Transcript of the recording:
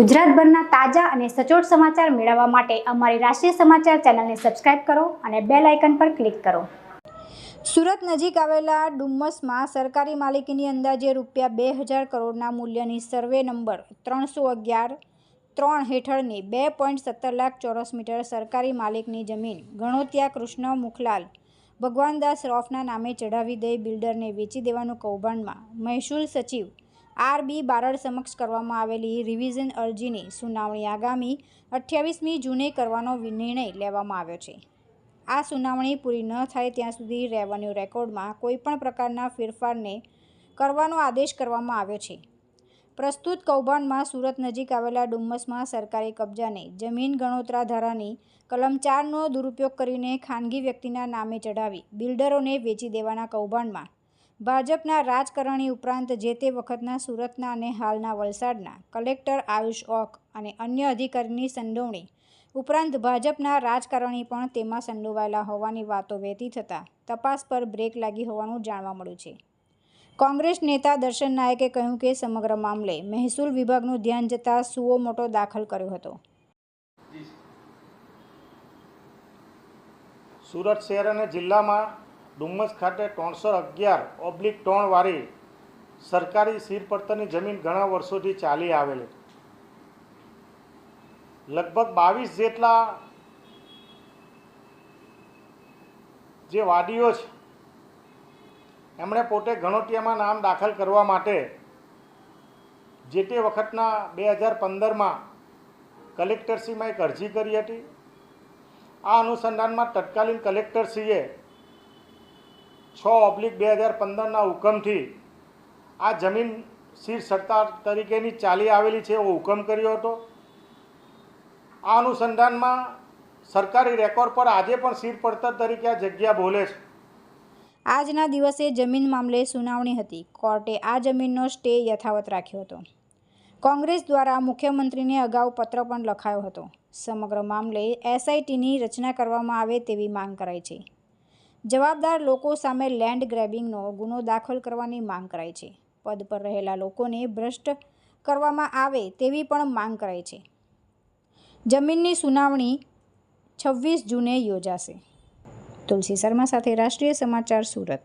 ગુજરાતભરના તાજા અને સચોટ સમાચાર મેળવવા માટે અમારી રાષ્ટ્રીય સમાચાર ચેનલને સબસ્ક્રાઇબ કરો અને બેલ આઇકન પર ક્લિક કરો. સુરત નજીક આવેલા ડુમ્મસમાં સરકારી માલિકીની અંદાજે રૂપિયા બે હજાર કરોડના મૂલ્યની સર્વે નંબર ત્રણસો અગિયાર ત્રણ હેઠળની બે પોઈન્ટ સત્તર લાખ ચોરસ મીટર સરકારી માલિકની જમીન ગણોત્યા કૃષ્ણ મુખલાલ ભગવાનદાસ રોફના નામે ચઢાવી દઈ બિલ્ડરને વેચી દેવાનું કૌભાંડમાં મહેસૂલ સચિવ આર બી બારડ સમક્ષ કરવામાં આવેલી રિવિઝન અરજીની સુનાવણી આગામી અઠ્યાવીસમી જૂને કરવાનો નિર્ણય લેવામાં આવ્યો છે. આ સુનાવણી પૂરી ન થાય ત્યાં સુધી રેવન્યુ રેકોર્ડમાં કોઈપણ પ્રકારના ફેરફારને કરવાનો આદેશ કરવામાં આવ્યો છે. પ્રસ્તુત કૌભાંડમાં સુરત નજીક આવેલા ડુમ્મસમાં સરકારી કબજાને જમીન ગણોત્રા ધારાની કલમ ચારનો દુરુપયોગ કરીને ખાનગી વ્યક્તિના નામે ચઢાવી બિલ્ડરોને વેચી દેવાના કૌભાંડમાં ભાજપના રાજકારણી ઉપરાંત જે તે વખતના સુરતના અને હાલના વલસાડના કલેક્ટર આયુષ ઓક અને અન્ય અધિકારીની સંડોવણી ઉપરાંત ભાજપના રાજકારણી પણ તેમાં સંડોવાયેલા હોવાની વાતો વહેતી થતાં તપાસ પર બ્રેક લાગી હોવાનું જાણવા મળ્યું છે. કોંગ્રેસ નેતા દર્શન નાયકે કહ્યું કે સમગ્ર મામલે મહેસૂલ વિભાગનું ધ્યાન જતાં સુઓ મોટો દાખલ કર્યો હતો. સુરત શહેર અને જિલ્લામાં ડુમ્મસ ખાતે ત્રણસો અગિયાર ઓબ્લિક ત્રણ વાળી સરકારી સીર પડતરની જમીન ઘણા વર્ષોથી ચાલી આવેલી. લગભગ બાવીસ જેટલા જે વાડીઓ છે, એમણે પોતે ગણોટિયામાં નામ દાખલ કરવા માટે જે તે વખતના બે હજાર પંદરમાં કલેક્ટરશ્રીમાં એક અરજી કરી હતી. આ અનુસંધાનમાં તત્કાલીન કલેક્ટરશ્રીએ છ ઓબ્લિક બે હજાર પંદરના હુકમથી આ જમીન શીર સરકાર તરીકેની ચાલી આવેલી છે એવો હુકમ કર્યો હતો. આ અનુસંધાનમાં સરકારી રેકોર્ડ પર આજે પણ શીર પડતર તરીકે આ જગ્યા બોલે છે. આજના દિવસે જમીન મામલે સુનાવણી હતી. કોર્ટે આ જમીનનો સ્ટે યથાવત રાખ્યો હતો. કોંગ્રેસ દ્વારા મુખ્યમંત્રીને અગાઉ પત્ર પણ લખાયો હતો. સમગ્ર મામલે એસઆઈટીની રચના કરવામાં આવે તેવી માંગ કરાઈ છે. જવાબદાર લોકો સામે લેન્ડ ગ્રેબિંગનો ગુનો દાખલ કરવાની માંગ કરાઈ છે. પદ પર રહેલા લોકોને ભ્રષ્ટ કરવામાં આવે તેવી પણ માંગ કરાઈ છે. જમીનની સુનાવણી છવ્વીસ જૂને યોજાશે. તુલસી શર્મા સાથે રાષ્ટ્રીય સમાચાર સુરત.